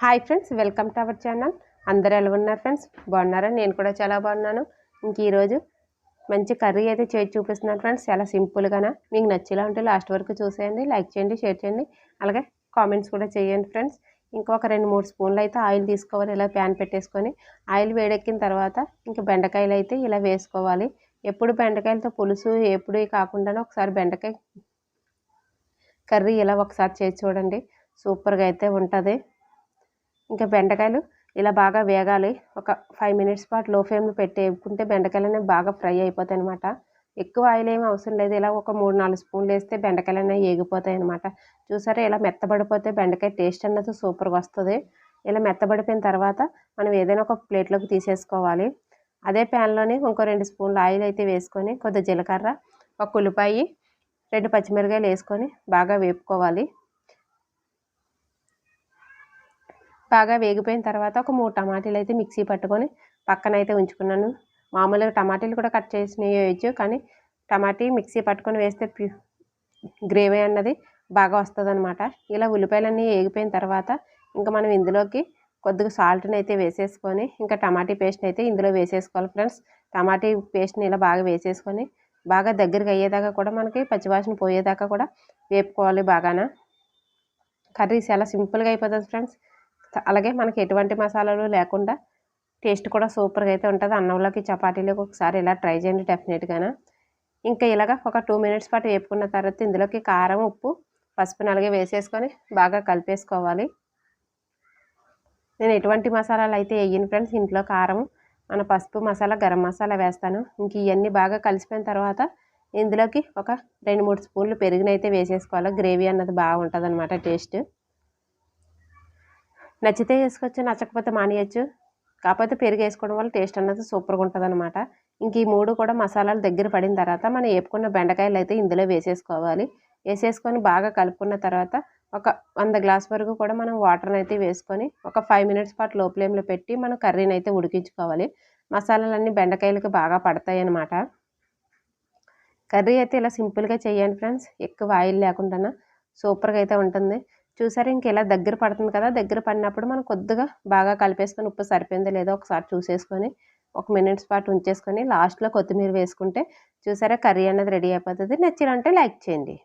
Hi friends welcome to our channel అందరూ ఎలా ఉన్నారు ఫ్రెండ్స్ బాగున్నారా? నేను కూడా చాలా బాగున్నాను. ఇంక ఈరోజు మంచి కర్రీ అయితే చేసి చూపిస్తున్నాను ఫ్రెండ్స్ చాలా సింపుల్గానా మీకు నచ్చేలా ఉంటే లాస్ట్ వరకు చూసేయండి. లైక్ చేయండి షేర్ చేయండి. అలాగే కామెంట్స్ కూడా చేయండి ఫ్రెండ్స్ ఇంకొక రెండు మూడు స్పూన్లు అయితే ఆయిల్ తీసుకోవాలి. ఇలా ప్యాన్ పెట్టేసుకొని ఆయిల్ వేడెక్కిన తర్వాత ఇంకా బెండకాయలు అయితే ఇలా వేసుకోవాలి. ఎప్పుడు బెండకాయలతో పులుసు ఎప్పుడు కాకుండా ఒకసారి బెండకాయ కర్రీ ఇలా ఒకసారి చేసి చూడండి. సూపర్గా అయితే ఉంటుంది. ఇంకా బెండకాయలు ఇలా బాగా వేగాలి. ఒక ఫైవ్ మినిట్స్ పాటు లో ఫ్లేమ్లో పెట్టి వేపుకుంటే బెండకాయలు అనేవి బాగా ఫ్రై అయిపోతాయి అనమాట ఎక్కువ ఆయిల్ ఏమి అవసరం లేదు. ఇలా ఒక మూడు నాలుగు స్పూన్లు వేస్తే బెండకాయలు అనేవి ఏగిపోతాయి అనమాట చూసారా ఇలా మెత్తబడిపోతే బెండకాయ టేస్ట్ అన్నది సూపర్గా వస్తుంది. ఇలా మెత్తబడిపోయిన తర్వాత మనం ఏదైనా ఒక ప్లేట్లోకి తీసేసుకోవాలి. అదే ప్యాన్లోనే ఇంకో రెండు స్పూన్లు ఆయిల్ అయితే వేసుకొని కొద్ది జీలకర్ర ఒక ఉల్లిపాయ రెండు పచ్చిమిరకాయలు వేసుకొని బాగా వేపుకోవాలి. బాగా వేగిపోయిన తర్వాత ఒక మూడు టమాటీలు అయితే మిక్సీ పట్టుకొని పక్కన అయితే ఉంచుకున్నాను. మామూలుగా టమాటీలు కూడా కట్ చేసి వేయచ్చు కానీ టమాటీ మిక్సీ పట్టుకొని వేస్తే గ్రేవీ అన్నది బాగా వస్తుంది అనమాట ఇలా ఉల్లిపాయలన్నీ వేగిపోయిన తర్వాత ఇంకా మనం ఇందులోకి కొద్దిగా సాల్ట్ని అయితే వేసేసుకొని ఇంకా టమాటీ పేస్ట్ని అయితే ఇందులో వేసేసుకోవాలి ఫ్రెండ్స్. టమాటీ పేస్ట్ని ఇలా బాగా వేసేసుకొని బాగా దగ్గరికి అయ్యేదాకా కూడా మనకి పచ్చివాసన పోయేదాకా కూడా వేపుకోవాలి బాగాన. కర్రీస్ చాలా సింపుల్గా అయిపోతుంది ఫ్రెండ్స్. అలాగే మనకి ఎటువంటి మసాలాలు లేకుండా టేస్ట్ కూడా సూపర్గా అయితే ఉంటుంది. అన్నంలోకి చపాతీలోకి ఒకసారి ఇలా ట్రై చేయండి డెఫినెట్గానా. ఇంకా ఇలాగ ఒక టూ మినిట్స్ పాటు వేపుకున్న తర్వాత ఇందులోకి కారం ఉప్పు పసుపు అలాగే వేసేసుకొని బాగా కలిపేసుకోవాలి. నేను ఎటువంటి మసాలాలు అయితే వేయను ఫ్రెండ్స్. ఇంట్లో కారం మన పసుపు మసాలా గరం మసాలా వేస్తాను. ఇంక ఇవన్నీ బాగా కలిసిపోయిన తర్వాత ఇందులోకి ఒక రెండు మూడు స్పూన్లు పెరుగునైతే వేసేసుకోవాలి. గ్రేవీ అన్నది బాగుంటుంది అనమాట టేస్ట్. నచ్చితే వేసుకోవచ్చు నచ్చకపోతే మానేయచ్చు. కాకపోతే పెరుగు వేసుకోవడం వల్ల టేస్ట్ అన్నది సూపర్గా ఉంటుంది అనమాట ఇంక ఈ మూడు కూడా మసాలాలు దగ్గర పడిన తర్వాత మనం వేపుకున్న బెండకాయలు అయితే ఇందులో వేసేసుకోవాలి. వేసేసుకొని బాగా కలుపుకున్న తర్వాత ఒక వంద గ్లాస్ వరకు కూడా మనం వాటర్ని అయితే వేసుకొని ఒక ఫైవ్ మినిట్స్ పాటు లో ఫ్లేమ్లో పెట్టి మనం కర్రీని అయితే ఉడికించుకోవాలి. మసాలాలన్నీ బెండకాయలకు బాగా పడతాయి అన్నమాట కర్రీ అయితే ఇలా సింపుల్గా చేయండి ఫ్రెండ్స్. ఎక్కువ ఆయిల్ లేకుండా సూపర్గా అయితే ఉంటుంది. చూసారు? ఇంకెలా దగ్గర పడుతుంది కదా దగ్గర పడినప్పుడు మనం కొద్దిగా బాగా కలిపేసుకొని ఉప్పు సరిపోయిందో లేదో ఒకసారి చూసేసుకొని ఒక మినిట్స్ పాటు ఉంచేసుకొని లాస్ట్లో కొత్తిమీర వేసుకుంటే చూసారా? కర్రీ అనేది రెడీ అయిపోతుంది. నచ్చినంటే లైక్ చేయండి.